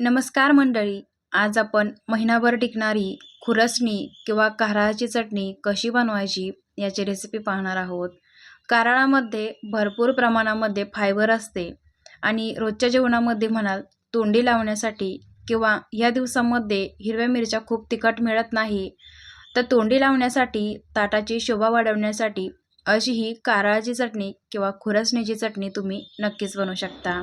नमस्कार मंडळी आज आपण महिनाभर टिकणारी खुरसणी किंवा कारळाची चटणी कशी बनवायची याची रेसिपी पाहणार आहोत. कारळामध्ये भरपूर प्रमाणामध्ये फायबर असते आणि रोजच्या जेवणामध्ये म्हणाल तोंडी लावण्यासाठी किंवा या दिवसामध्ये हिरव्या मिरच्या खूप तिखट मिळत नाही तर तोंडी लावण्यासाठी ताटाची शोभा वाढवण्यासाठी अशी ही कारळाची चटणी किंवा खुरसणीची चटणी तुम्ही नक्कीच बनवू शकता.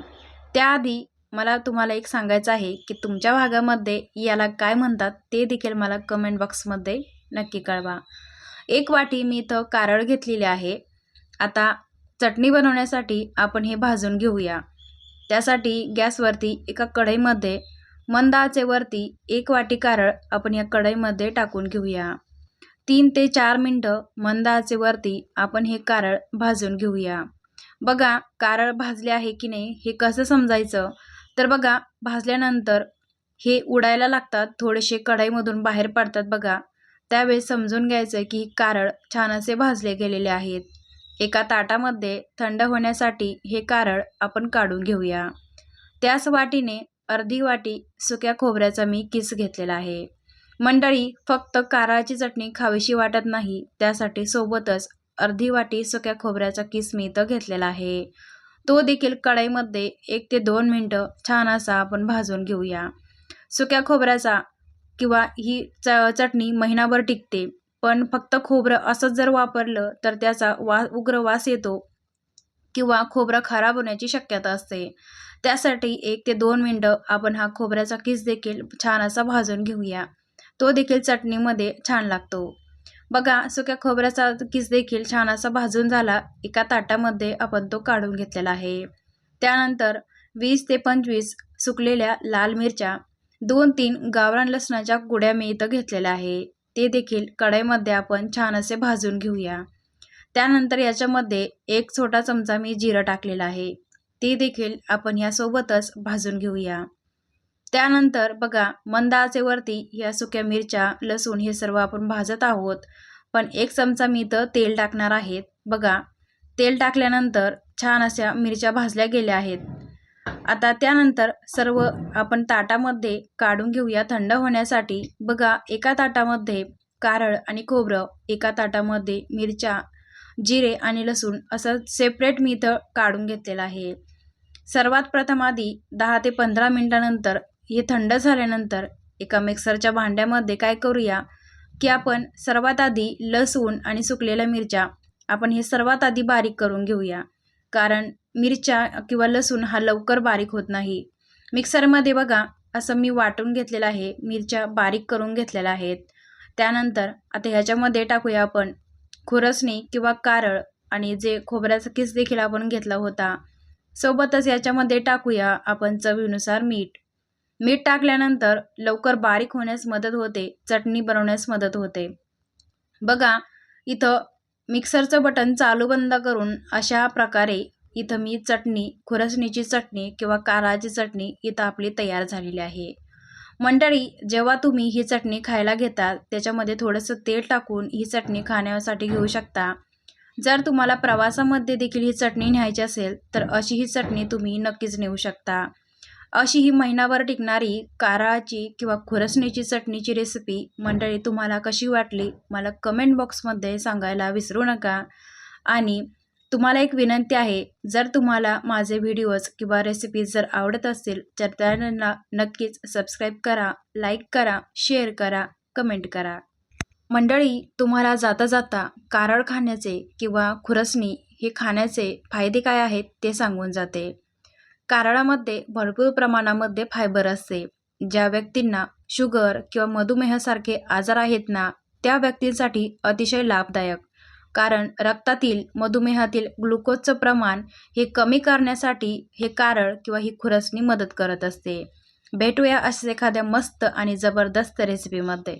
त्याआधी मला तुम्हाला एक सांगायचं आहे की तुमच्या भागामध्ये याला काय म्हणतात ते देखील मला कमेंट बॉक्समध्ये नक्की कळवा. एक वाटी मी इथं कारळ घेतलेली आहे. आता चटणी बनवण्यासाठी आपण हे भाजून घेऊया. त्यासाठी गॅसवरती एका कढईमध्ये मंद आचेवरती एक वाटी कारळ आपण या कढईमध्ये टाकून घेऊया. तीन ते चार मिनटं मंद आचेवरती आपण हे कारळ भाजून घेऊया. बघा कारळ भाजले आहे की नाही हे कसं समजायचं? तर बघा भाजल्यानंतर हे उडायला लागतात थोडेसे कढाईमधून बाहेर पडतात बघा. त्यावेळेस समजून घ्यायचं की कारळ छान असे भाजले गेलेले आहेत. एका ताटामध्ये थंड होण्यासाठी हे कारळ आपण काढून घेऊया. त्याच वाटीने अर्धी वाटी सुक्या खोबऱ्याचा मी किस घेतलेला आहे. मंडळी फक्त कारळाची चटणी खावीशी वाटत नाही त्यासाठी सोबतच अर्धी वाटी सुक्या खोबऱ्याचा किस मी इथं घेतलेला आहे. तो देखील कढईमध्ये एक ते दोन मिनटं छान असा आपण भाजून घेऊया. सुक्या खोबऱ्याचा किंवा ही च चटणी महिनाभर टिकते पण फक्त खोबरं असंच जर वापरलं तर त्याचा वा उग्र वास येतो किंवा खोबरं खराब होण्याची शक्यता असते. त्यासाठी एक ते दोन मिनटं आपण हा खोबऱ्याचा किस देखील छान असा भाजून घेऊया. तो देखील चटणीमध्ये छान लागतो. बघा सुक्या खोबऱ्याचा किस देखील छान असा भाजून झाला एका ताटामध्ये आपण तो काढून घेतलेला आहे. त्यानंतर वीस ते पंचवीस सुकलेल्या लाल मिरच्या दोन तीन गावरान लसणाच्या गुड्या मी इथं घेतलेल्या आहे. ते देखील कढईमध्ये आपण छान असे भाजून घेऊया. त्यानंतर याच्यामध्ये एक छोटा चमचा मी जिरं टाकलेला आहे. ते देखील आपण यासोबतच भाजून घेऊया. त्यानंतर बघा मंद आचेवरती या सुक्या मिरच्या लसूण हे सर्व आपण भाजत आहोत. पण एक चमचा मी इथं तेल टाकणार आहेत बघा तेल टाकल्यानंतर छान अशा मिरच्या भाजल्या गेल्या आहेत. आता त्यानंतर सर्व आपण ताटामध्ये काढून घेऊया थंड होण्यासाठी. बघा एका ताटामध्ये कारळ आणि खोबरं एका ताटामध्ये मिरच्या जिरे आणि लसूण असं सेपरेट मी इथं काढून घेतलेलं आहे. सर्वात प्रथम आधी दहा ते पंधरा मिनटानंतर हे थंड झाल्यानंतर एका मिक्सरच्या भांड्यामध्ये काय करूया की आपण सर्वात आधी लसूण आणि सुकलेल्या मिरच्या आपण हे सर्वात आधी बारीक करून घेऊया. कारण मिरच्या किंवा लसूण हा लवकर बारीक होत नाही. मिक्सरमध्ये बघा असं मी वाटून घेतलेलं आहे मिरच्या बारीक करून घेतलेल्या आहेत. त्यानंतर आता ह्याच्यामध्ये टाकूया आपण खुरसणी किंवा कारळ आणि जे खोबऱ्याचा किस देखील आपण घेतला होता. सोबतच याच्यामध्ये टाकूया आपण चवीनुसार मीठ. मीठ टाकल्यानंतर लवकर बारीक होण्यास मदत होते चटणी बनवण्यास मदत होते. बघा इथं मिक्सरचं बटन चालू बंद करून अशा प्रकारे इथं मी चटणी खुरसणीची चटणी किंवा काराची चटणी इथं आपली तयार झालेली आहे. मंडळी जेव्हा तुम्ही ही चटणी खायला घेता त्याच्यामध्ये थोडंसं तेल टाकून ही चटणी खाण्यासाठी घेऊ शकता. जर तुम्हाला प्रवासामध्ये देखील ही चटणी न्यायची असेल तर अशी ही चटणी तुम्ही नक्कीच नेऊ शकता. अशी ही महिनाभर टिकणारी कारळाची किंवा खुरसणीची चटणीची रेसिपी मंडळी तुम्हाला कशी वाटली? मला कमेंट बॉक्समध्ये सांगायला विसरू नका. आणि तुम्हाला एक विनंती आहे जर तुम्हाला माझे व्हिडिओज किंवा रेसिपीज जर आवडत असतील तर त्यांना नक्कीच सबस्क्राईब करा लाईक करा शेअर करा कमेंट करा. मंडळी तुम्हाला जाता जाता कारळ खाण्याचे किंवा खुरसणी हे खाण्याचे फायदे काय आहेत ते सांगून जाते. कारळामध्ये भरपूर प्रमाणामध्ये फायबर असते. ज्या व्यक्तींना शुगर किंवा मधुमेहासारखे आजार आहेत ना त्या व्यक्तींसाठी अतिशय लाभदायक. कारण रक्तातील मधुमेहातील ग्लुकोजचं प्रमाण हे कमी करण्यासाठी हे कारळ किंवा ही खुरसणी मदत करत असते. भेटूया असे एखाद्या मस्त आणि जबरदस्त रेसिपीमध्ये